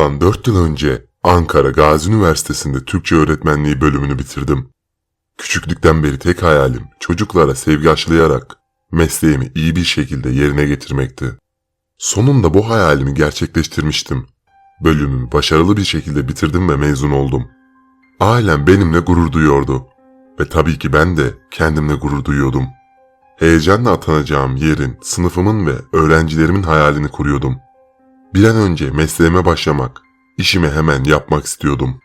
Bundan 4 yıl önce Ankara Gazi Üniversitesi'nde Türkçe öğretmenliği bölümünü bitirdim. Küçüklükten beri tek hayalim çocuklara sevgi aşılayarak mesleğimi iyi bir şekilde yerine getirmekti. Sonunda bu hayalimi gerçekleştirmiştim. Bölümümü başarılı bir şekilde bitirdim ve mezun oldum. Ailem benimle gurur duyuyordu. Ve tabii ki ben de kendimle gurur duyuyordum. Heyecanla atanacağım yerin, sınıfımın ve öğrencilerimin hayalini kuruyordum. Bir an önce mesleğime başlamak, işimi hemen yapmak istiyordum.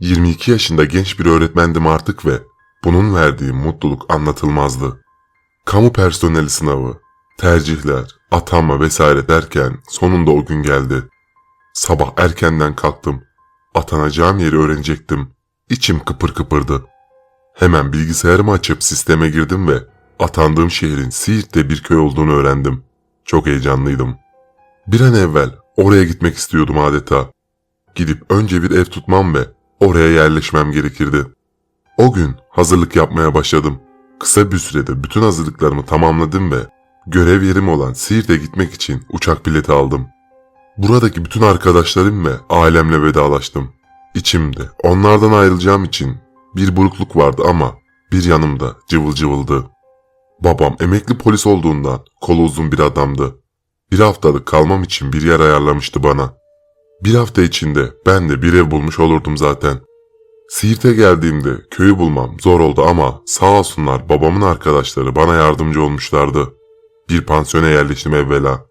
22 yaşında genç bir öğretmendim artık ve bunun verdiği mutluluk anlatılmazdı. Kamu personeli sınavı, tercihler, atanma vesaire derken sonunda o gün geldi. Sabah erkenden kalktım. Atanacağım yeri öğrenecektim. İçim kıpır kıpırdı. Hemen bilgisayarımı açıp sisteme girdim ve atandığım şehrin Siirt'te bir köy olduğunu öğrendim. Çok heyecanlıydım. Bir an evvel oraya gitmek istiyordum adeta. Gidip önce bir ev tutmam ve oraya yerleşmem gerekirdi. O gün hazırlık yapmaya başladım. Kısa bir sürede bütün hazırlıklarımı tamamladım ve görev yerim olan Siirt'e gitmek için uçak bileti aldım. Buradaki bütün arkadaşlarım ve ailemle vedalaştım. İçimde onlardan ayrılacağım için bir burukluk vardı ama bir yanımda cıvıl cıvıldı. Babam emekli polis olduğundan kolu uzun bir adamdı. Bir haftalık kalmam için bir yer ayarlamıştı bana. Bir hafta içinde ben de bir ev bulmuş olurdum zaten. Siirt'e geldiğimde köyü bulmam zor oldu ama sağ olsunlar babamın arkadaşları bana yardımcı olmuşlardı. Bir pansiyona yerleştim evvela.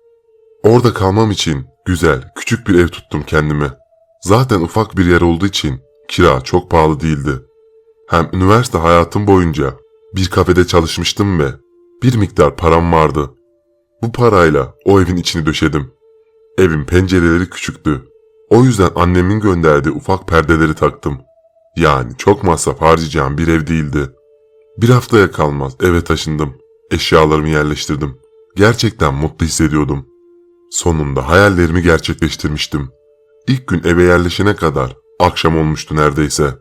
Orada kalmam için güzel, küçük bir ev tuttum kendime. Zaten ufak bir yer olduğu için kira çok pahalı değildi. Hem üniversite hayatım boyunca bir kafede çalışmıştım ve bir miktar param vardı. Bu parayla o evin içini döşedim. Evin pencereleri küçüktü. O yüzden annemin gönderdiği ufak perdeleri taktım. Yani çok masraf harcayacağım bir ev değildi. Bir haftaya kalmaz eve taşındım. Eşyalarımı yerleştirdim. Gerçekten mutlu hissediyordum. Sonunda hayallerimi gerçekleştirmiştim. İlk gün eve yerleşene kadar akşam olmuştu neredeyse.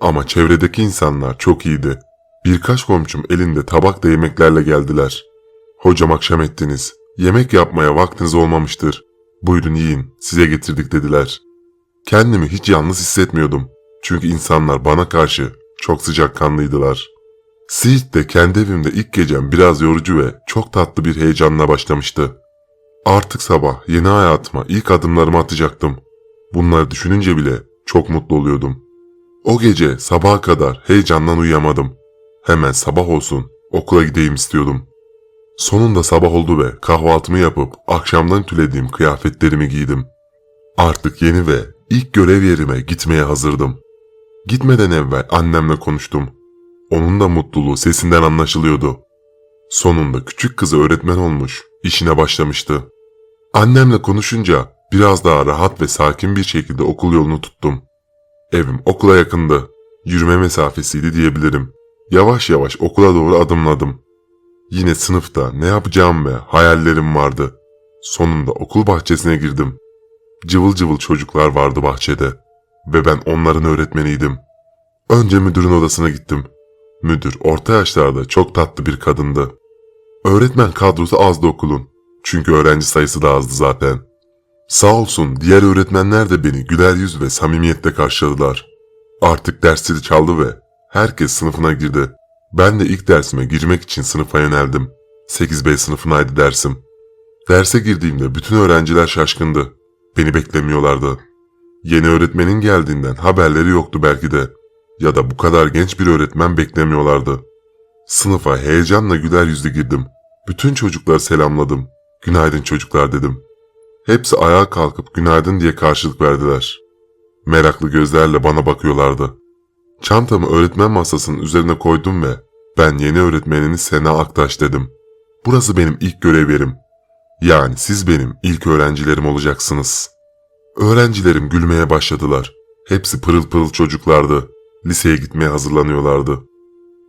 Ama çevredeki insanlar çok iyiydi. Birkaç komşum elinde tabakla yemeklerle geldiler. Hocam akşam ettiniz. Yemek yapmaya vaktiniz olmamıştır. Buyurun yiyin, size getirdik dediler. Kendimi hiç yalnız hissetmiyordum. Çünkü insanlar bana karşı çok sıcakkanlıydılar. Siirt'te kendi evimde ilk gecem biraz yorucu ve çok tatlı bir heyecanla başlamıştı. Artık sabah yeni hayatıma ilk adımlarımı atacaktım. Bunları düşününce bile çok mutlu oluyordum. O gece sabaha kadar heyecandan uyuyamadım. Hemen sabah olsun okula gideyim istiyordum. Sonunda sabah oldu ve kahvaltımı yapıp akşamdan tülediğim kıyafetlerimi giydim. Artık yeni ve ilk görev yerime gitmeye hazırdım. Gitmeden evvel annemle konuştum. Onun da mutluluğu sesinden anlaşılıyordu. Sonunda küçük kızı öğretmen olmuş, işine başlamıştı. Annemle konuşunca biraz daha rahat ve sakin bir şekilde okul yolunu tuttum. Evim okula yakındı. Yürüme mesafesiydi diyebilirim. Yavaş yavaş okula doğru adımladım. Yine sınıfta ne yapacağım ve hayallerim vardı. Sonunda okul bahçesine girdim. Cıvıl cıvıl çocuklar vardı bahçede ve ben onların öğretmeniydim. Önce müdürün odasına gittim. Müdür orta yaşlarda çok tatlı bir kadındı. Öğretmen kadrosu azdı okulun. Çünkü öğrenci sayısı da azdı zaten. Sağ olsun diğer öğretmenler de beni güler yüz ve samimiyetle karşıladılar. Artık dersleri çaldı ve herkes sınıfına girdi. Ben de ilk dersime girmek için sınıfa yöneldim. 8B sınıfınaydı dersim. Derse girdiğimde bütün öğrenciler şaşkındı. Beni beklemiyorlardı. Yeni öğretmenin geldiğinden haberleri yoktu belki de. Ya da bu kadar genç bir öğretmen beklemiyorlardı. Sınıfa heyecanla güler yüzlü girdim. Bütün çocukları selamladım. Günaydın çocuklar dedim. Hepsi ayağa kalkıp günaydın diye karşılık verdiler. Meraklı gözlerle bana bakıyorlardı. Çantamı öğretmen masasının üzerine koydum ve ben yeni öğretmeniniz Sena Aktaş dedim. Burası benim ilk görev yerim. Yani siz benim ilk öğrencilerim olacaksınız. Öğrencilerim gülmeye başladılar. Hepsi pırıl pırıl çocuklardı. Liseye gitmeye hazırlanıyorlardı.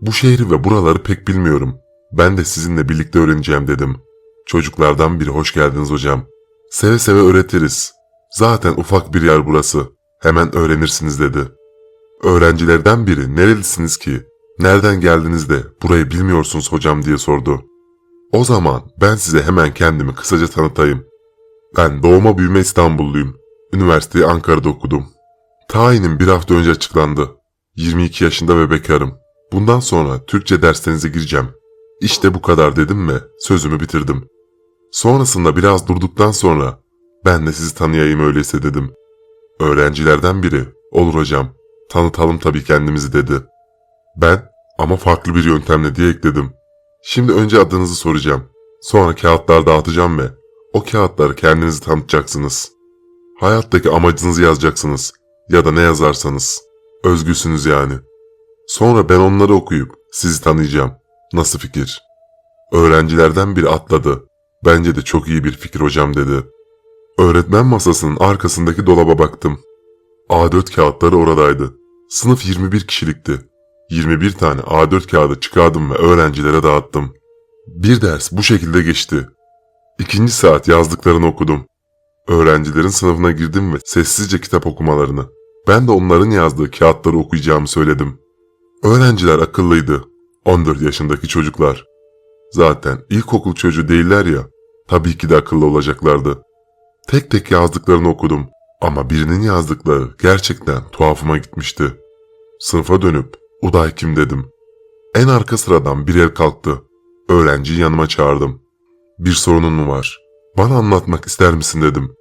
Bu şehri ve buraları pek bilmiyorum. Ben de sizinle birlikte öğreneceğim dedim. Çocuklardan biri hoş geldiniz hocam. Seve seve öğretiriz. Zaten ufak bir yer burası. Hemen öğrenirsiniz dedi. Öğrencilerden biri nerelisiniz ki? Nereden geldiniz de burayı bilmiyorsunuz hocam diye sordu. O zaman ben size hemen kendimi kısaca tanıtayım. Ben doğma büyüme İstanbulluyum. Üniversiteyi Ankara'da okudum. Tayinim bir hafta önce açıklandı. 22 yaşında ve bekarım. Bundan sonra Türkçe derslerinize gireceğim. İşte bu kadar dedim mi sözümü bitirdim. Sonrasında biraz durduktan sonra ben de sizi tanıyayım öyleyse dedim. Öğrencilerden biri olur hocam tanıtalım tabii kendimizi dedi. Ben ama farklı bir yöntemle diye ekledim. Şimdi önce adınızı soracağım. Sonra kağıtlar dağıtacağım ve o kağıtları kendinizi tanıtacaksınız. Hayattaki amacınızı yazacaksınız. Ya da ne yazarsanız. Özgüsünüz yani. Sonra ben onları okuyup sizi tanıyacağım. Nasıl fikir? Öğrencilerden biri atladı. Bence de çok iyi bir fikir hocam dedi. Öğretmen masasının arkasındaki dolaba baktım. A4 kağıtları oradaydı. Sınıf 21 kişilikti. 21 tane A4 kağıdı çıkardım ve öğrencilere dağıttım. Bir ders bu şekilde geçti. İkinci saat yazdıklarını okudum. Öğrencilerin sınıfına girdim ve sessizce kitap okumalarını, ben de onların yazdığı kağıtları okuyacağımı söyledim. Öğrenciler akıllıydı. 14 yaşındaki çocuklar. Zaten ilkokul çocuğu değiller ya, tabii ki de akıllı olacaklardı. Tek tek yazdıklarını okudum ama birinin yazdıkları gerçekten tuhafıma gitmişti. Sınıfa dönüp Uday kim dedim. En arka sıradan bir el kalktı. Öğrenciyi yanıma çağırdım. Bir sorunun mu var? Bana anlatmak ister misin dedim.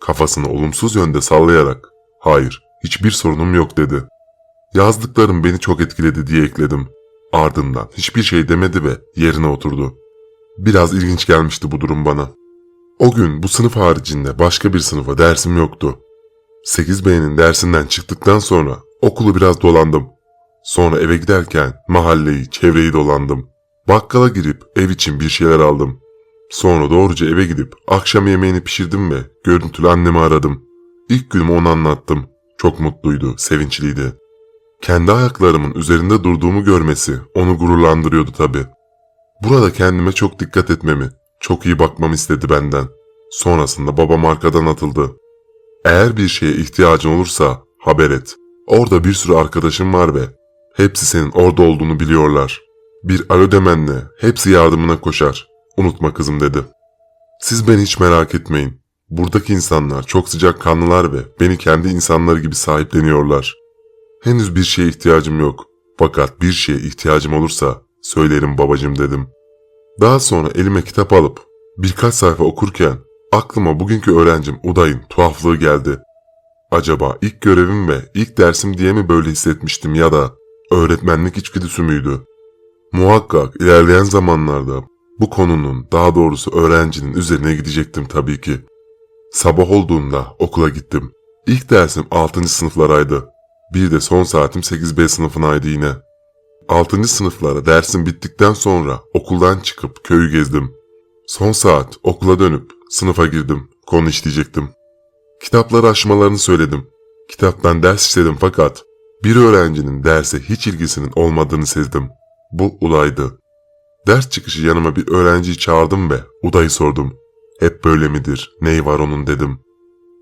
Kafasını olumsuz yönde sallayarak hayır hiçbir sorunum yok dedi. Yazdıklarım beni çok etkiledi diye ekledim. Ardından hiçbir şey demedi ve yerine oturdu. Biraz ilginç gelmişti bu durum bana. O gün bu sınıf haricinde başka bir sınıfa dersim yoktu. 8B'nin dersinden çıktıktan sonra okulu biraz dolandım. Sonra eve giderken mahalleyi, çevreyi dolandım. Bakkala girip ev için bir şeyler aldım. Sonra doğruca eve gidip akşam yemeğini pişirdim ve görüntülü annemi aradım. İlk günümü ona anlattım. Çok mutluydu, sevinçliydi. Kendi ayaklarımın üzerinde durduğumu görmesi onu gururlandırıyordu tabii. Burada kendime çok dikkat etmemi, çok iyi bakmamı istedi benden. Sonrasında babam arkadan atıldı. Eğer bir şeye ihtiyacın olursa haber et. Orada bir sürü arkadaşım var ve hepsi senin orada olduğunu biliyorlar. Bir alo demenle hepsi yardımına koşar. Unutma kızım dedi. Siz beni hiç merak etmeyin. Buradaki insanlar çok sıcak kanlılar ve beni kendi insanları gibi sahipleniyorlar. Henüz bir şeye ihtiyacım yok. Fakat bir şeye ihtiyacım olursa söylerim babacım dedim. Daha sonra elime kitap alıp birkaç sayfa okurken aklıma bugünkü öğrencim Uday'ın tuhaflığı geldi. Acaba ilk görevim ve ilk dersim diye mi böyle hissetmiştim ya da öğretmenlik içgüdüsü müydü? Muhakkak ilerleyen zamanlarda bu konunun daha doğrusu öğrencinin üzerine gidecektim tabii ki. Sabah olduğunda okula gittim. İlk dersim 6. sınıflaraydı. Bir de son saatim 8B sınıfınaydı yine. 6. sınıflara dersim bittikten sonra okuldan çıkıp köyü gezdim. Son saat okula dönüp sınıfa girdim. Konu işleyecektim. Kitapları açmalarını söyledim. Kitaptan ders işledim fakat bir öğrencinin derse hiç ilgisinin olmadığını sezdim. Bu Ulay'dı. Ders çıkışı yanıma bir öğrenciyi çağırdım ve Uday'ı sordum. Hep böyle midir, neyi var onun dedim.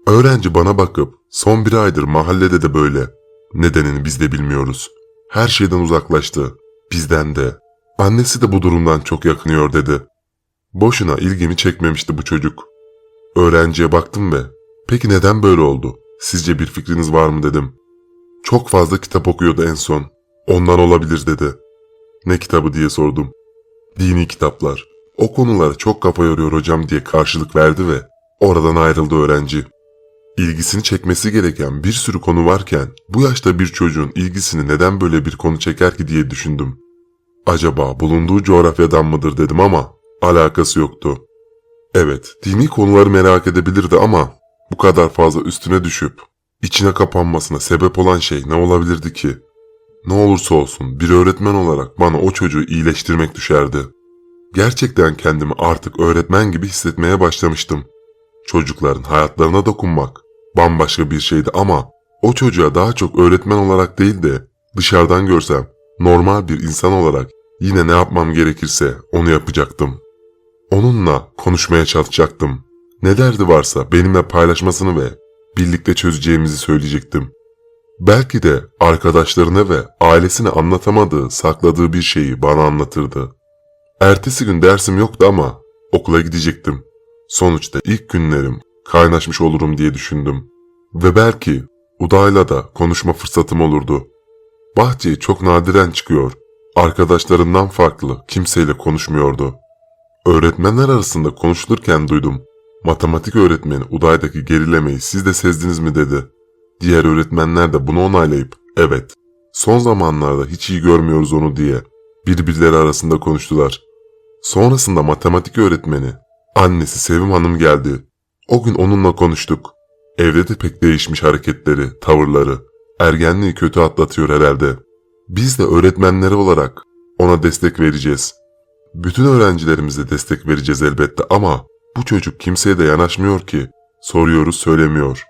Öğrenci bana bakıp son bir aydır mahallede de böyle. Nedenini biz de bilmiyoruz. Her şeyden uzaklaştı. Bizden de. Annesi de bu durumdan çok yakınıyor dedi. Boşuna ilgimi çekmemişti bu çocuk. Öğrenciye baktım ve peki neden böyle oldu? Sizce bir fikriniz var mı dedim. Çok fazla kitap okuyordu en son. Ondan olabilir dedi. Ne kitabı diye sordum. Dini kitaplar. O konulara çok kafa yoruyor hocam diye karşılık verdi ve oradan ayrıldı öğrenci. İlgisini çekmesi gereken bir sürü konu varken bu yaşta bir çocuğun ilgisini neden böyle bir konu çeker ki diye düşündüm. Acaba bulunduğu coğrafyadan mıdır dedim ama alakası yoktu. Evet, dini konuları merak edebilirdi ama bu kadar fazla üstüne düşüp içine kapanmasına sebep olan şey ne olabilirdi ki? Ne olursa olsun bir öğretmen olarak bana o çocuğu iyileştirmek düşerdi. Gerçekten kendimi artık öğretmen gibi hissetmeye başlamıştım. Çocukların hayatlarına dokunmak bambaşka bir şeydi ama o çocuğa daha çok öğretmen olarak değil de dışarıdan görsem normal bir insan olarak yine ne yapmam gerekirse onu yapacaktım. Onunla konuşmaya çalışacaktım. Ne derdi varsa benimle paylaşmasını ve birlikte çözeceğimizi söyleyecektim. Belki de arkadaşlarına ve ailesine anlatamadığı, sakladığı bir şeyi bana anlatırdı. Ertesi gün dersim yoktu ama okula gidecektim. Sonuçta ilk günlerim kaynaşmış olurum diye düşündüm. Ve belki Uday'la da konuşma fırsatım olurdu. Bahçeye çok nadiren çıkıyor. Arkadaşlarından farklı kimseyle konuşmuyordu. Öğretmenler arasında konuşulurken duydum. Matematik öğretmeni Uday'daki gerilemeyi siz de sezdiniz mi dedi. Diğer öğretmenler de bunu onaylayıp evet son zamanlarda hiç iyi görmüyoruz onu diye birbirleri arasında konuştular. Sonrasında matematik öğretmeni annesi Sevim Hanım geldi. O gün onunla konuştuk. Evde de pek değişmiş hareketleri, tavırları. Ergenliği kötü atlatıyor herhalde. Biz de öğretmenleri olarak ona destek vereceğiz. Bütün öğrencilerimize destek vereceğiz elbette ama bu çocuk kimseye de yanaşmıyor ki. Soruyoruz söylemiyor.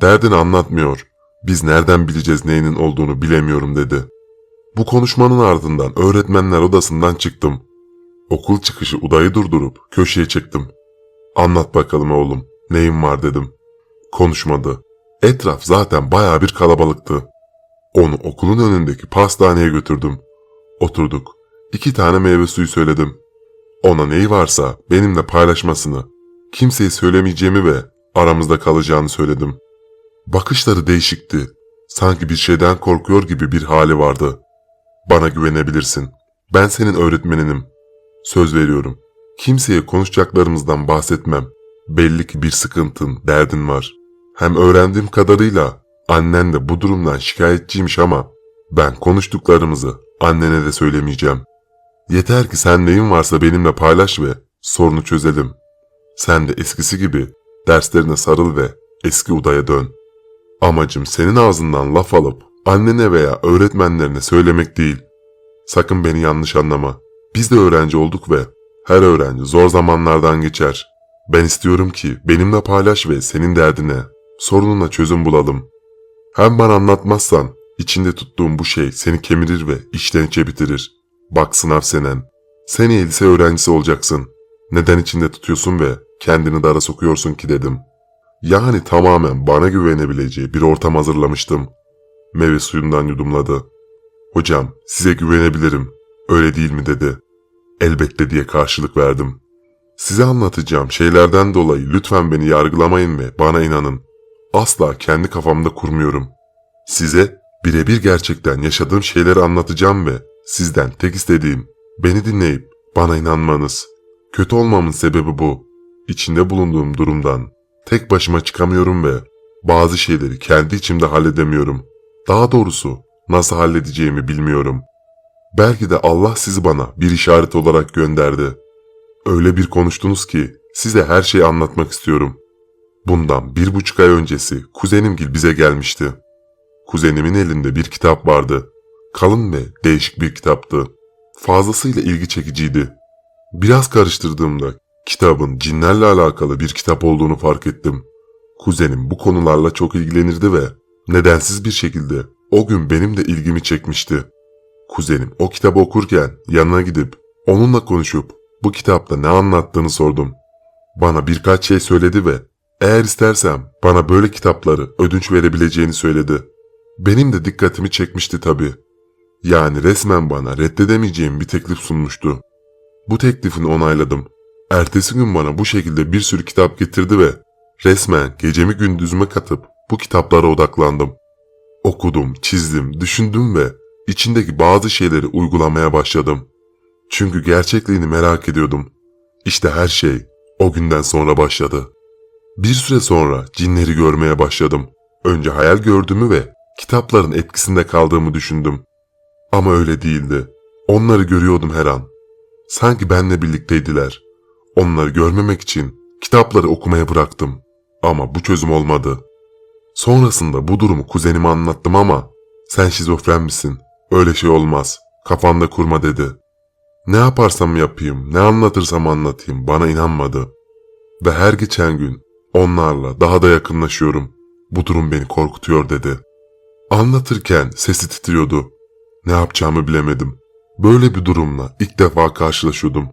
Derdini anlatmıyor. Biz nereden bileceğiz neyinin olduğunu bilemiyorum dedi. Bu konuşmanın ardından öğretmenler odasından çıktım. Okul çıkışı udayı durdurup köşeye çıktım. Anlat bakalım oğlum, neyin var dedim. Konuşmadı. Etraf zaten baya bir kalabalıktı. Onu okulun önündeki pastaneye götürdüm. Oturduk. İki tane meyve suyu söyledim. Ona neyi varsa benimle paylaşmasını, kimseye söylemeyeceğimi ve aramızda kalacağını söyledim. Bakışları değişikti. Sanki bir şeyden korkuyor gibi bir hali vardı. Bana güvenebilirsin. Ben senin öğretmeninim. Söz veriyorum. Kimseye konuşacaklarımızdan bahsetmem. Belli ki bir sıkıntın, derdin var. Hem öğrendiğim kadarıyla annen de bu durumdan şikayetçiymiş ama ben konuştuklarımızı annene de söylemeyeceğim. Yeter ki sen neyin varsa benimle paylaş ve sorunu çözelim. Sen de eskisi gibi derslerine sarıl ve eski udaya dön. Amacım senin ağzından laf alıp annene veya öğretmenlerine söylemek değil. Sakın beni yanlış anlama. Biz de öğrenci olduk ve her öğrenci zor zamanlardan geçer. Ben istiyorum ki benimle paylaş ve senin derdine, sorununa çözüm bulalım. Hem bana anlatmazsan içinde tuttuğum bu şey seni kemirir ve içten içe bitirir. Bak sınav senen. Seneye lise öğrencisi olacaksın. Neden içinde tutuyorsun ve kendini dara sokuyorsun ki dedim. Yani tamamen bana güvenebileceği bir ortam hazırlamıştım. Meyve suyundan yudumladı. Hocam size güvenebilirim. Öyle değil mi dedi. Elbette diye karşılık verdim. Size anlatacağım şeylerden dolayı lütfen beni yargılamayın ve bana inanın. Asla kendi kafamda kurmuyorum. Size birebir gerçekten yaşadığım şeyleri anlatacağım ve sizden tek istediğim beni dinleyip bana inanmanız. Kötü olmamın sebebi bu. İçinde bulunduğum durumdan tek başıma çıkamıyorum ve bazı şeyleri kendi içimde halledemiyorum. Daha doğrusu nasıl halledeceğimi bilmiyorum. Belki de Allah sizi bana bir işaret olarak gönderdi. Öyle bir konuştunuz ki size her şeyi anlatmak istiyorum. Bundan bir buçuk ay öncesi kuzenimgil bize gelmişti. Kuzenimin elinde bir kitap vardı. Kalın ve değişik bir kitaptı. Fazlasıyla ilgi çekiciydi. Biraz karıştırdığımda kitabın cinlerle alakalı bir kitap olduğunu fark ettim. Kuzenim bu konularla çok ilgilenirdi ve nedensiz bir şekilde o gün benim de ilgimi çekmişti. Kuzenim o kitabı okurken yanına gidip onunla konuşup bu kitapta ne anlattığını sordum. Bana birkaç şey söyledi ve eğer istersem bana böyle kitapları ödünç verebileceğini söyledi. Benim de dikkatimi çekmişti tabii. Yani resmen bana reddedemeyeceğim bir teklif sunmuştu. Bu teklifini onayladım. Ertesi gün bana bu şekilde bir sürü kitap getirdi ve resmen gecemi gündüzüme katıp bu kitaplara odaklandım. Okudum, çizdim, düşündüm ve içindeki bazı şeyleri uygulamaya başladım. Çünkü gerçekliğini merak ediyordum. İşte her şey o günden sonra başladı. Bir süre sonra cinleri görmeye başladım. Önce hayal gördüğümü ve kitapların etkisinde kaldığımı düşündüm. Ama öyle değildi. Onları görüyordum her an. Sanki benle birlikteydiler. Onları görmemek için kitapları okumaya bıraktım. Ama bu çözüm olmadı. Sonrasında bu durumu kuzenime anlattım ama sen şizofren misin? Öyle şey olmaz. Kafanda kurma dedi. Ne yaparsam yapayım, ne anlatırsam anlatayım bana inanmadı. Ve her geçen gün onlarla daha da yakınlaşıyorum. Bu durum beni korkutuyor dedi. Anlatırken sesi titriyordu. Ne yapacağımı bilemedim. Böyle bir durumla ilk defa karşılaşıyordum.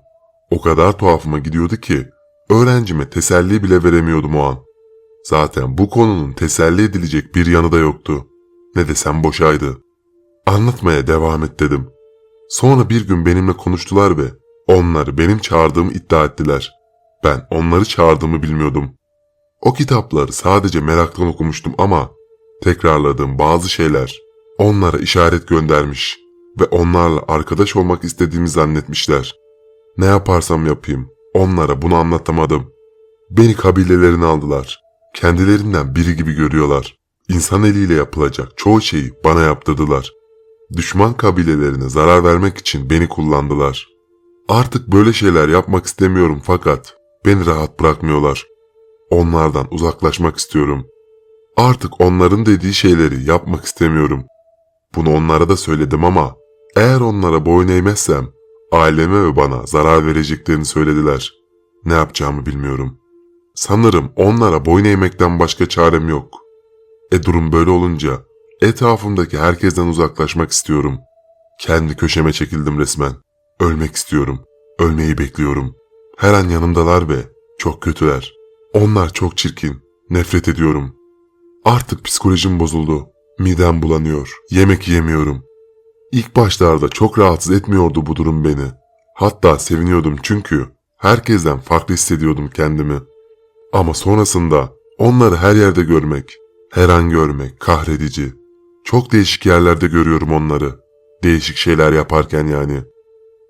O kadar tuhafıma gidiyordu ki öğrencime teselli bile veremiyordum o an. Zaten bu konunun teselli edilecek bir yanı da yoktu. Ne desem boşaydı. Anlatmaya devam et dedim. Sonra bir gün benimle konuştular ve onları benim çağırdığımı iddia ettiler. Ben onları çağırdığımı bilmiyordum. O kitapları sadece meraktan okumuştum ama tekrarladığım bazı şeyler onlara işaret göndermiş ve onlarla arkadaş olmak istediğimi zannetmişler. Ne yaparsam yapayım onlara bunu anlatamadım. Beni kabilelerine aldılar. Kendilerinden biri gibi görüyorlar. İnsan eliyle yapılacak çoğu şeyi bana yaptırdılar. Düşman kabilelerine zarar vermek için beni kullandılar. Artık böyle şeyler yapmak istemiyorum fakat beni rahat bırakmıyorlar. Onlardan uzaklaşmak istiyorum. Artık onların dediği şeyleri yapmak istemiyorum. Bunu onlara da söyledim ama eğer onlara boyun eğmezsem aileme ve bana zarar vereceklerini söylediler. Ne yapacağımı bilmiyorum. Sanırım onlara boyun eğmekten başka çarem yok. E durum böyle olunca etrafımdaki herkesten uzaklaşmak istiyorum. Kendi köşeme çekildim resmen. Ölmek istiyorum. Ölmeyi bekliyorum. Her an yanımdalar ve çok kötüler. Onlar çok çirkin. Nefret ediyorum. Artık psikolojim bozuldu. Midem bulanıyor. Yemek yemiyorum. İlk başlarda çok rahatsız etmiyordu bu durum beni. Hatta seviniyordum çünkü herkesten farklı hissediyordum kendimi. Ama sonrasında onları her yerde görmek, her an görmek kahredici. Çok değişik yerlerde görüyorum onları. Değişik şeyler yaparken yani.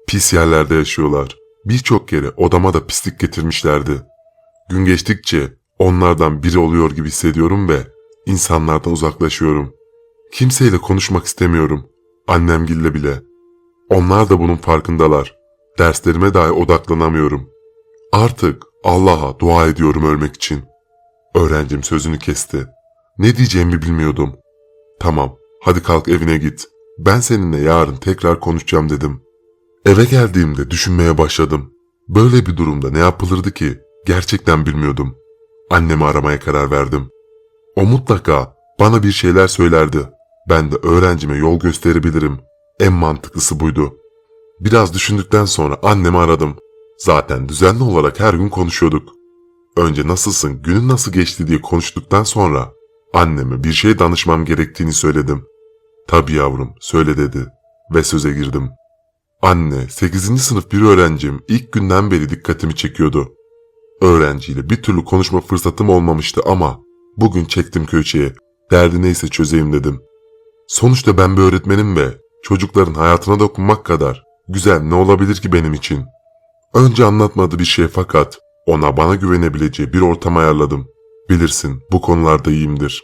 Pis yerlerde yaşıyorlar. Birçok kere odama da pislik getirmişlerdi. Gün geçtikçe onlardan biri oluyor gibi hissediyorum ve insanlardan uzaklaşıyorum. Kimseyle konuşmak istemiyorum. Annemgille bile. Onlar da bunun farkındalar. Derslerime dahi odaklanamıyorum. Artık Allah'a dua ediyorum ölmek için. Öğrencim sözünü kesti. Ne diyeceğimi bilmiyordum. Tamam, hadi kalk evine git. Ben seninle yarın tekrar konuşacağım dedim. Eve geldiğimde düşünmeye başladım. Böyle bir durumda ne yapılırdı ki? Gerçekten bilmiyordum. Annemi aramaya karar verdim. O mutlaka bana bir şeyler söylerdi. Ben de öğrencime yol gösterebilirim. En mantıklısı buydu. Biraz düşündükten sonra annemi aradım. Zaten düzenli olarak her gün konuşuyorduk. Önce nasılsın, günün nasıl geçti diye konuştuktan sonra anneme bir şey danışmam gerektiğini söyledim. Tabii yavrum, söyle dedi ve söze girdim. Anne, 8. sınıf bir öğrencim ilk günden beri dikkatimi çekiyordu. Öğrenciyle bir türlü konuşma fırsatım olmamıştı ama bugün çektim köşeye, derdi neyse çözeyim dedim. Sonuçta ben bir öğretmenim ve çocukların hayatına dokunmak kadar güzel ne olabilir ki benim için? Önce anlatmadı bir şey fakat ona bana güvenebileceği bir ortam ayarladım. Bilirsin bu konularda iyiyimdir.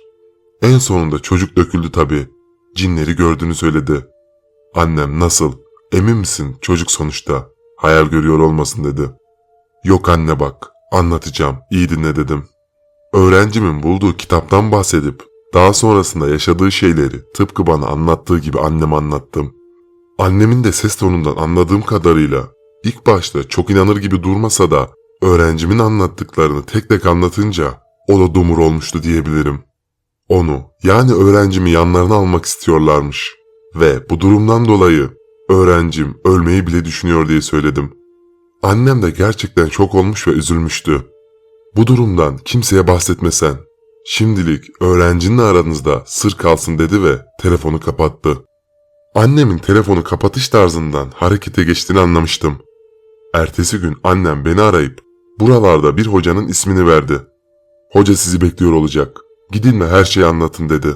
En sonunda çocuk döküldü tabii. Cinleri gördüğünü söyledi. Annem nasıl? Emin misin çocuk sonuçta? Hayal görüyor olmasın dedi. Yok anne bak anlatacağım iyi dinle dedim. Öğrencimin bulduğu kitaptan bahsedip daha sonrasında yaşadığı şeyleri tıpkı bana anlattığı gibi anneme anlattım. Annemin de ses tonundan anladığım kadarıyla ilk başta çok inanır gibi durmasa da öğrencimin anlattıklarını tek tek anlatınca o da dumur olmuştu diyebilirim. Onu yani öğrencimi yanlarına almak istiyorlarmış ve bu durumdan dolayı öğrencim ölmeyi bile düşünüyor diye söyledim. Annem de gerçekten çok olmuş ve üzülmüştü. Bu durumdan kimseye bahsetmesen. Şimdilik öğrencinle aranızda sır kalsın dedi ve telefonu kapattı. Annemin telefonu kapatış tarzından harekete geçtiğini anlamıştım. Ertesi gün annem beni arayıp buralarda bir hocanın ismini verdi. Hoca sizi bekliyor olacak. Gidin ve her şeyi anlatın dedi.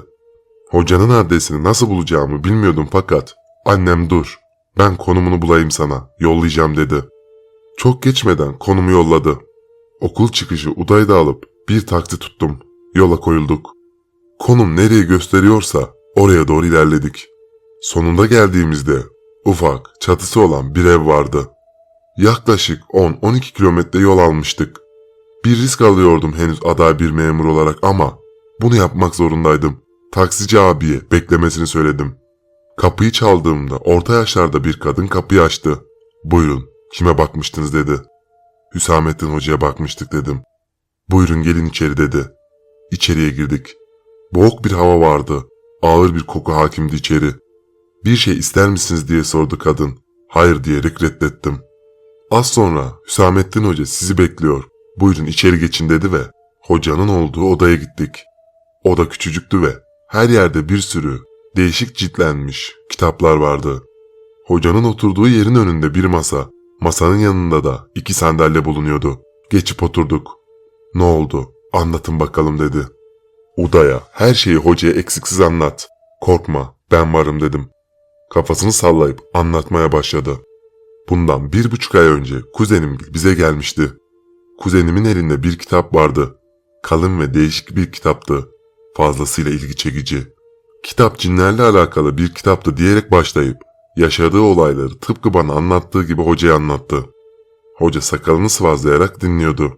Hocanın adresini nasıl bulacağımı bilmiyordum fakat annem dur ben konumunu bulayım sana yollayacağım dedi. Çok geçmeden konumu yolladı. Okul çıkışı Uday'da alıp bir taksi tuttum. Yola koyulduk. Konum nereye gösteriyorsa oraya doğru ilerledik. Sonunda geldiğimizde ufak çatısı olan bir ev vardı. Yaklaşık 10-12 kilometre yol almıştık. Bir risk alıyordum henüz aday bir memur olarak ama bunu yapmak zorundaydım. Taksici abiye beklemesini söyledim. Kapıyı çaldığımda orta yaşlarda bir kadın kapıyı açtı. Buyurun, kime bakmıştınız dedi. Hüsamettin Hoca'ya bakmıştık dedim. Buyurun gelin içeri dedi. İçeriye girdik. Boğuk bir hava vardı. Ağır bir koku hakimdi içeri. Bir şey ister misiniz diye sordu kadın. Hayır diyerek reddettim. Az sonra Hüsamettin Hoca sizi bekliyor. Buyurun içeri geçin dedi ve hocanın olduğu odaya gittik. Oda küçücüktü ve her yerde bir sürü değişik ciltlenmiş kitaplar vardı. Hocanın oturduğu yerin önünde bir masa, masanın yanında da iki sandalye bulunuyordu. Geçip oturduk. Ne oldu? Anlatın bakalım dedi. Udaya her şeyi hocaya eksiksiz anlat. Korkma ben varım dedim. Kafasını sallayıp anlatmaya başladı. Bundan bir buçuk ay önce kuzenim bize gelmişti. Kuzenimin elinde bir kitap vardı. Kalın ve değişik bir kitaptı. Fazlasıyla ilgi çekici. Kitap cinlerle alakalı bir kitaptı diyerek başlayıp yaşadığı olayları tıpkı bana anlattığı gibi hocaya anlattı. Hoca sakalını sıvazlayarak dinliyordu.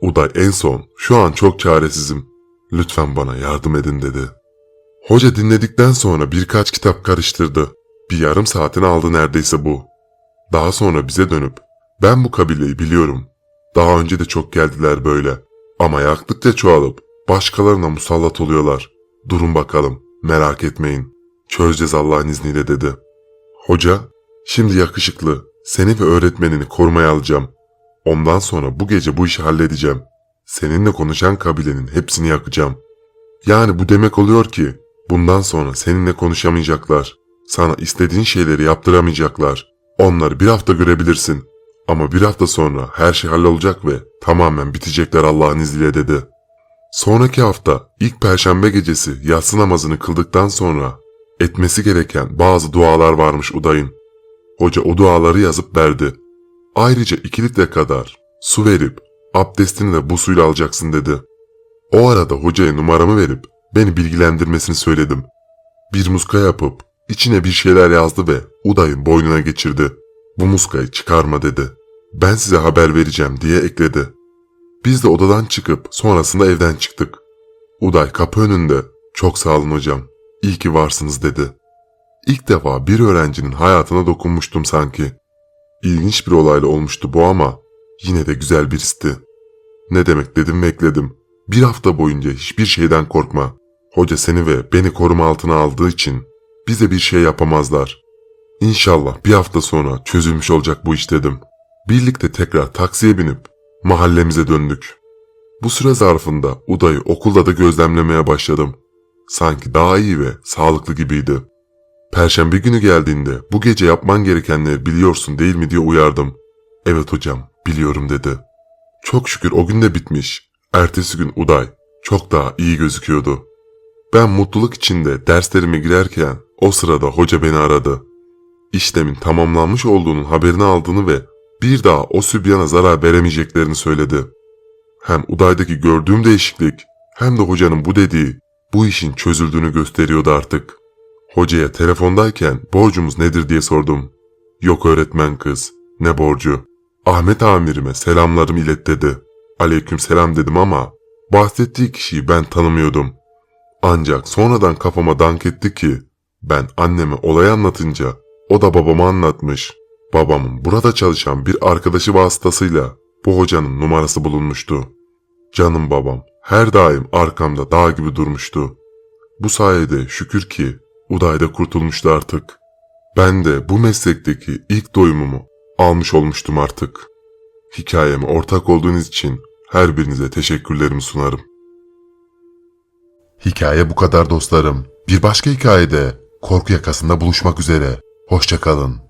Uday en son şu an çok çaresizim. Lütfen bana yardım edin dedi. Hoca dinledikten sonra birkaç kitap karıştırdı. Bir yarım saatini aldı neredeyse bu. Daha sonra bize dönüp ben bu kabileyi biliyorum. Daha önce de çok geldiler böyle. Ama yaktıkça çoğalıp başkalarına musallat oluyorlar. Durun bakalım merak etmeyin. Çözeceğiz Allah'ın izniyle dedi. Hoca şimdi yakışıklı seni ve öğretmenini korumaya alacağım. Ondan sonra bu gece bu işi halledeceğim. Seninle konuşan kabilenin hepsini yakacağım. Yani bu demek oluyor ki bundan sonra seninle konuşamayacaklar. Sana istediğin şeyleri yaptıramayacaklar. Onları bir hafta görebilirsin. Ama bir hafta sonra her şey hallolacak ve tamamen bitecekler Allah'ın izniyle dedi. Sonraki hafta ilk perşembe gecesi yatsı namazını kıldıktan sonra etmesi gereken bazı dualar varmış Uday'ın. Hoca o duaları yazıp verdi. Ayrıca iki litre kadar su verip abdestini de bu suyla alacaksın dedi. O arada hocaya numaramı verip beni bilgilendirmesini söyledim. Bir muska yapıp içine bir şeyler yazdı ve Uday'ın boynuna geçirdi. Bu muskayı çıkarma dedi. Ben size haber vereceğim diye ekledi. Biz de odadan çıkıp sonrasında evden çıktık. Uday kapı önünde çok sağ olun hocam. İyi ki varsınız dedi. İlk defa bir öğrencinin hayatına dokunmuştum sanki. İlginç bir olayla olmuştu bu ama yine de güzel bir histi. Ne demek dedim ve ekledim. Bir hafta boyunca hiçbir şeyden korkma. Hoca seni ve beni koruma altına aldığı için bize bir şey yapamazlar. İnşallah bir hafta sonra çözülmüş olacak bu iş dedim. Birlikte tekrar taksiye binip mahallemize döndük. Bu süre zarfında Uday'ı okulda da gözlemlemeye başladım. Sanki daha iyi ve sağlıklı gibiydi. Perşembe günü geldiğinde bu gece yapman gerekenleri biliyorsun değil mi diye uyardım. Evet hocam biliyorum dedi. Çok şükür o gün de bitmiş. Ertesi gün Uday çok daha iyi gözüküyordu. Ben mutluluk içinde derslerime girerken o sırada hoca beni aradı. İşlemin tamamlanmış olduğunun haberini aldığını ve bir daha o sübyana zarar veremeyeceklerini söyledi. Hem Uday'daki gördüğüm değişiklik hem de hocanın bu dediği bu işin çözüldüğünü gösteriyordu artık. Hocaya telefondayken borcumuz nedir diye sordum. Yok öğretmen kız. Ne borcu? Ahmet amirime selamlarımı ilet dedi. Aleyküm selam dedim ama bahsettiği kişiyi ben tanımıyordum. Ancak sonradan kafama dank etti ki ben anneme olayı anlatınca o da babama anlatmış. Babamın burada çalışan bir arkadaşı vasıtasıyla bu hocanın numarası bulunmuştu. Canım babam her daim arkamda dağ gibi durmuştu. Bu sayede şükür ki Uday'da kurtulmuştu artık. Ben de bu meslekteki ilk doyumumu almış olmuştum artık. Hikayeme ortak olduğunuz için her birinize teşekkürlerimi sunarım. Hikaye bu kadar dostlarım. Bir başka hikayede korku yakasında buluşmak üzere. Hoşçakalın.